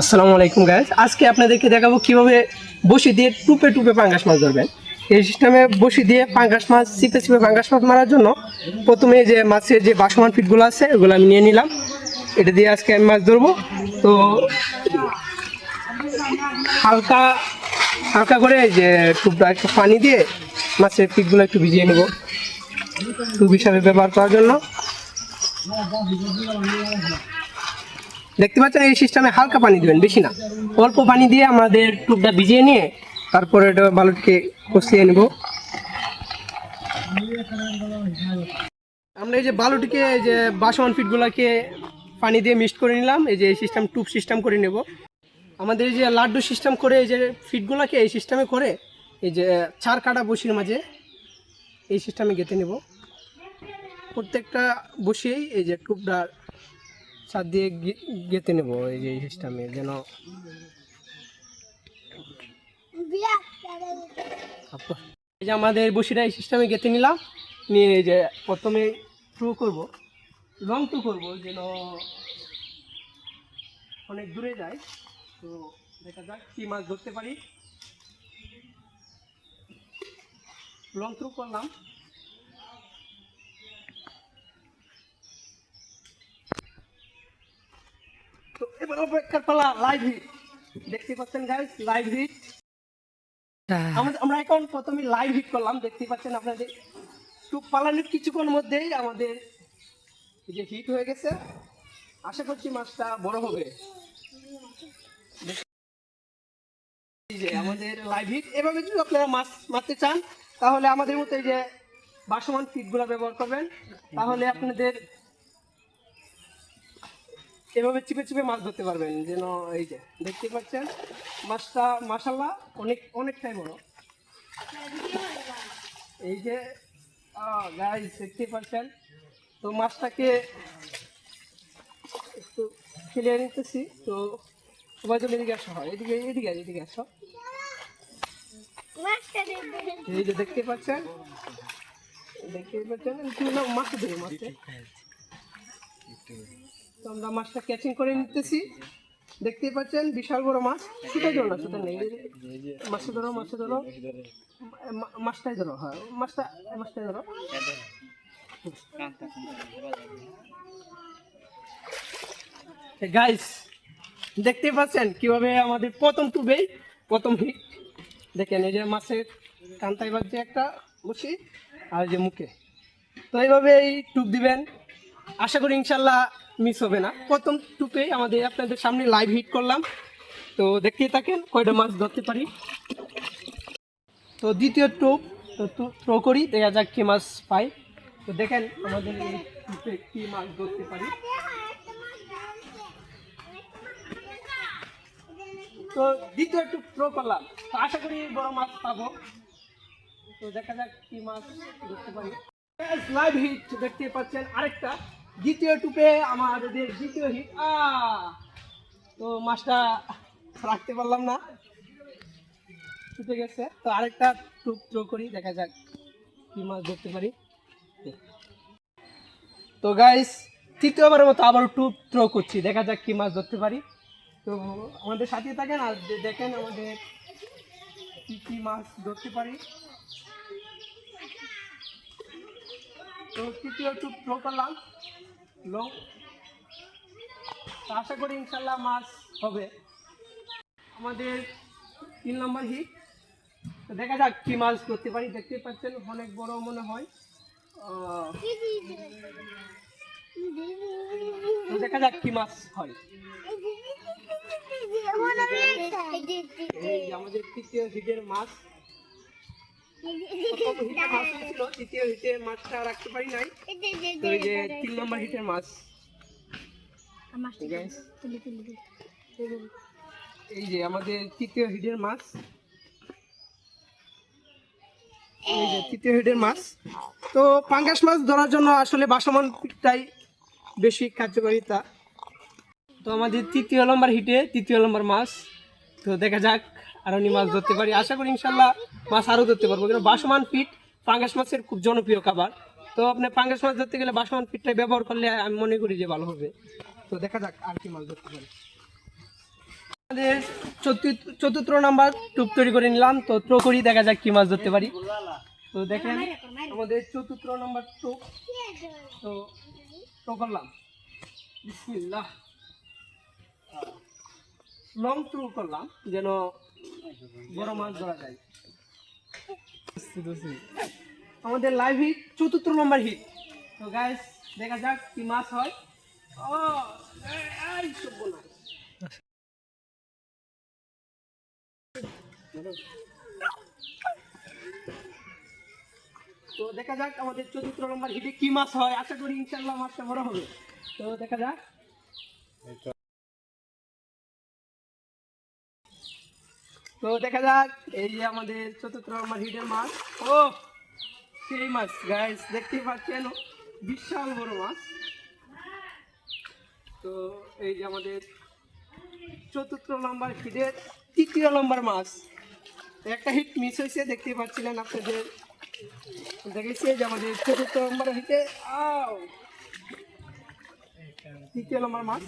আসসালামু আলাইকুম গাইজ আজকে আপনাদেরকে দেখাবো কীভাবে বসি দিয়ে টুপে টুপে পাঙ্গাস মাছ ধরবেন। এই সিস্টেমে বসি দিয়ে পাঙ্গাস মাছ, চিপে চিপে পাঙ্গাস মাছ মারার জন্য প্রথমে যে মাছের যে বাসমান ফিটগুলো আছে, ওগুলো আমি নিয়ে নিলাম। এটা দিয়ে আজকে আমি মাছ ধরবো। তো হালকা হালকা করে যে টুপটা একটু পানি দিয়ে মাছের ফিটগুলো একটু ভিজিয়ে নেব। টুপ হিসাবে ব্যবহার করার জন্য। দেখতে পাচ্ছেন, এই সিস্টেমে হালকা পানি দিবেন, বেশি না। অল্প পানি দিয়ে আমাদের টুপটা ভিজিয়ে নিয়ে তারপরে এটা বালুটিকে কষিয়ে নেব। আমরা এই যে বালুটিকে, এই যে বাসমান ফিটগুলোকে পানি দিয়ে মিক্সড করে নিলাম, এই যে এই সিস্টেম, টুপ সিস্টেম করে নেব। আমাদের এই যে লাড্ডু সিস্টেম করে, এই যে ফিটগুলোকে এই সিস্টেমে করে, এই যে চার কাটা বসির মাঝে এই সিস্টেমে গেঁথে নেব। প্রত্যেকটা বসিয়েই এই যে টুপটা ছাদ দিয়ে গেঁথে নেব এই যে সিস্টেমে যেন এই যে আমাদের বসিটা এই সিস্টেমে গেঁথে নিলাম, নিয়ে এই যে প্রথমে ট্রু করব লং ট্রু করব, যেন অনেক দূরে যায়। তো দেখা যাক কি মাছ ধরতে পারি। লং থ্রু করলাম তো এবার অপেক্ষার পালা লাইভ হিট দেখতে পাচ্ছেন গাইস লাইভ হিট আমাদের আমরা এখন প্রথমে লাইভ হিট করলাম দেখতে পাচ্ছেন আপনাদের টুপ পালানোর কিছুক্ষণ মধ্যেই আমাদের যে হিট হয়ে গেছে। আশা করছি মাছটা বড় হবে। যে আমাদের লাইভ হিট এভাবে যদি আপনারা মাছ মারতে চান তাহলে আমাদের মতো যে বাসমান ফিটগুলো ব্যবহার করবেন। তাহলে আপনাদের এভাবে চিপে চিপে মাছ ধরতে পারবেন, যেন এই যে, দেখতে পাচ্ছেন? মাছটা মাসাল্লাহ অনেক, অনেকটাই বড়। এই যে গাইজ দেখতে পাচ্ছেন? তো মাছটাকে একটু ক্লিয়ার নিতেছি, তো সবাই চলে এদিকে আসা, হয়, এদিকে এদিকে এদিকে আসো। এই যে দেখতে পাচ্ছেন? দেখতে পাচ্ছেন? মাছটা দেবে মাছটা তো আমরা মাছটা ক্যাচিং করে নিতেছি। দেখতেই পাচ্ছেন, বিশাল বড় মাছ। সেটাই ধরো না সেটা নেই। মাছটা ধরো মাছটা ধরো। মাছটাই ধরো হ্যাঁ। মাছটা, মাছটাই ধরো। গাইস দেখতেই পাচ্ছেন কীভাবে আমাদের প্রথম টুবেই প্রথম হিট দেখেন, এই যে মাছের কান্তাই বাজছে একটা বসি, আর যে মুখে। তো এইভাবে এই টুপ দিবেন। আশা করি ইনশাল্লাহ মিস হবে না। প্রথম টুপেই আমাদের আপনাদের সামনে লাইভ হিট করলাম। তো দেখতেই থাকেন, কয়টা মাছ ধরতে পারি। তো দ্বিতীয় টুপ, তো থ্রো করি, দেখা যাক কি মাছ পাই তো দেখেন, আমাদের এই টুপে কি মাছ ধরতে পারি। তো দ্বিতীয় টুপ থ্রো করলাম। তো আশা করি বড় মাছ পাবো। তো দেখা যাক কি মাছ ধরতে পারি। লাইভ হিট দেখতে পাচ্ছেন আরেকটা। দ্বিতীয় টুপে আমাদের দ্বিতীয় হিট তো মাছটা রাখতে পারলাম না। ছুটে গেছে। তো আরেকটা টুপ থ্রো করি, দেখা যাক কি মাছ ধরতে পারি। তো গাইস তৃতীয়বারের মতো আবার টুপ থ্রো করছি, দেখা যাক কি মাছ ধরতে পারি। তো আমাদের সাথে থাকেন আর দেখেন আমাদের কি কি মাছ ধরতে পারি। তো তৃতীয় টুপ থ্রো করলাম। লং আশা করি ইনশাল্লাহ মাছ হবে। আমাদের তিন নম্বর হিট। দেখা যাক কি মাছ ধরতে পারি। দেখতে পাচ্ছেন, অনেক বড় মনে হয়। দেখা যাক কি মাছ হয়। আমাদের তৃতীয় হিটের মাছ। প্রথম হিটে মাছ হয়েছিল তৃতীয় হিটে মাছটা রাখতে পারি নাই। তো এই যে তিন নম্বর হিটের মাছ। এই যে আমাদের তৃতীয় হিটের মাছ। এই যে তৃতীয় হিটের মাছ। তো পাঙ্গাস মাছ ধরার জন্য আসলে বাসমান পিঠটাই বেশি কার্যকারিতা। তো আমাদের তৃতীয় নম্বর হিটে তৃতীয় নম্বর মাছ। তো দেখা যাক। আরও নি মাছ ধরতে পারি। আশা করি ইনশাল্লাহ মাছ আরও ধরতে পারব। কিন্তু বাসমান পিঠ পাঙ্গাস মাছের খুব জনপ্রিয় খাবার। তো আপনি পাঙ্গাস মাছ ধরতে গেলে বাসমান পিঠটাই ব্যবহার করলে আমি মনে করি যে ভালো হবে। তো দেখা যাক আর কি মাছ ধরতে পারি। আমাদের চতুর্থ নাম্বার টুপ তৈরি করে নিলাম। তো থ্রো করি, দেখা যাক কি মাছ ধরতে পারি। তো দেখেন, আমাদের চতুর্থ নাম্বার টুপ। তো থ্রো করলাম। বিসমিল্লাহ। লং থ্রো করলাম, যেন বড় মাছ ধরা যায়। আমাদের লাইভ হিট চতুর্থ নম্বর হিট তো গাইস দেখা যাক কি মাছ হয়। ও এই সর্বনাশ। তো দেখা যাক আমাদের চতুর্থ নম্বর হিটে কি মাছ হয়। আশা করি ইনশাল্লাহ মাছটা বড় হবে। তো দেখা যাক। তো দেখা যাক, এই যে আমাদের চতুর্থ নম্বর হিটের মাছ। ও, সেই মাছ গাইস দেখতেই পাচ্ছেন, বিশাল বড় মাছ। তো এই যে আমাদের চতুর্থ নম্বর হিটের তৃতীয় নম্বর মাছ। একটা হিট মিস হয়েছে, দেখতেই পাচ্ছিলেন আপনাদের। দেখেছি যে আমাদের চতুর্থ নম্বর হিটে, আও! তৃতীয় নম্বর মাছ।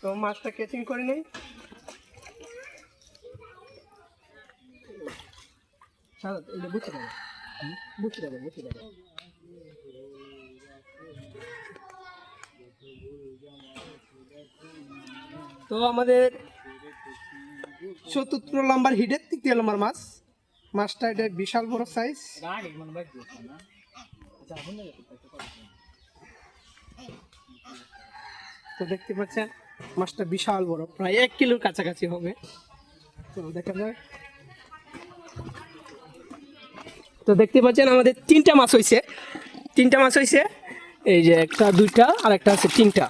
তো মাছটা ক্যাচিং করে নেই। সাদা এটা বুঝতে পারবে। বুঝতে পারবে, বুঝতে তো আমাদের চতুর্থ নাম্বার হিডের তৃতীয় নম্বর মাছ। মাছটা এটা বিশাল বড় সাইজ তো দেখতে পাচ্ছেন, মাছটা বিশাল বড়, প্রায় এক কিলোর কাছাকাছি হবে। তো দেখা যায় তো দেখতে পাচ্ছেন আমাদের তিনটা মাছ হয়েছে তিনটা মাছ হয়েছে এই যে একটা, দুইটা আর একটা আছে তিনটা।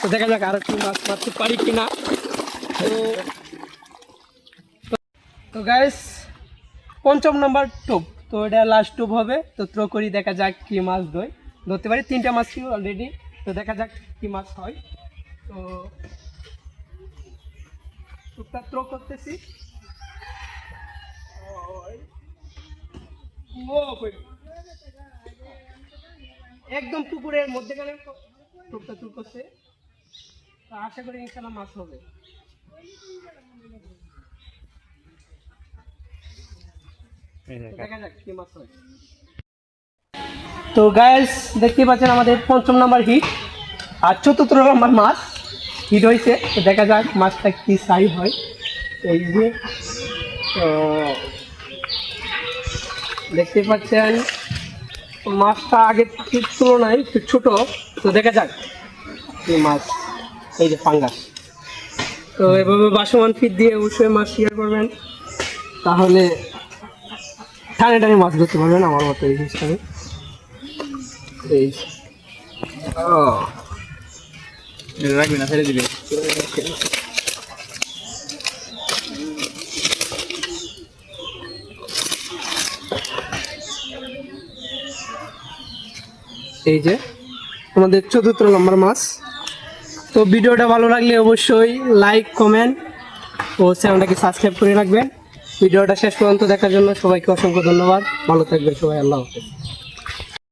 তো দেখা যাক আর একটু মাছ মারতে পারি কিনা। তো তো গাইস পঞ্চম নম্বর টোপ। তো এটা লাস্ট টোপ হবে। তো থ্রো করি, দেখা যাক কি মাছ ধয় ধরতে পারি তিনটা মাছ ছিল অলরেডি তো দেখা যাক কি মাছ হয়। তো টোপটা থ্রো করতেছি ও, কই। একদম পুকুরের মধ্যেখানে টোপটা তুল করছে। আশা করি ইনশাল্লাহ মাছ হবে। তো দেখা। যাক কি মাছ হয়। তো গাইস দেখতে পাচ্ছেন আমাদের পঞ্চম নাম্বার হিট আর চতুর্থ নাম্বার মাছ হিট হয়েছে। তো দেখা যাক মাছটা কি সাইজ হয়। এই যে তো দেখতে পাচ্ছেন মাছটা আগের তুলনায় একটু ছোট। তো দেখা যাক এই মাছ এই যে পাঙ্গাস তো এভাবে বাসমান ফিট দিয়ে অবশ্যই মাছ শেয়ার করবেন। তাহলে টানে টানে মাছ ধরতে পারবেন আমার মতো এই হিসাবে এই ও। রাখবি না ছেড়ে দিবি। এই যে আমাদের চতুর্থ নম্বর মাছ। তো ভিডিওটা ভালো লাগলে অবশ্যই লাইক কমেন্ট ও চ্যানেলটাকে সাবস্ক্রাইব করে রাখবেন। ভিডিওটা শেষ পর্যন্ত দেখার জন্য সবাইকে অসংখ্য ধন্যবাদ। ভালো থাকবেন সবাই, আল্লাহ হাফেজ।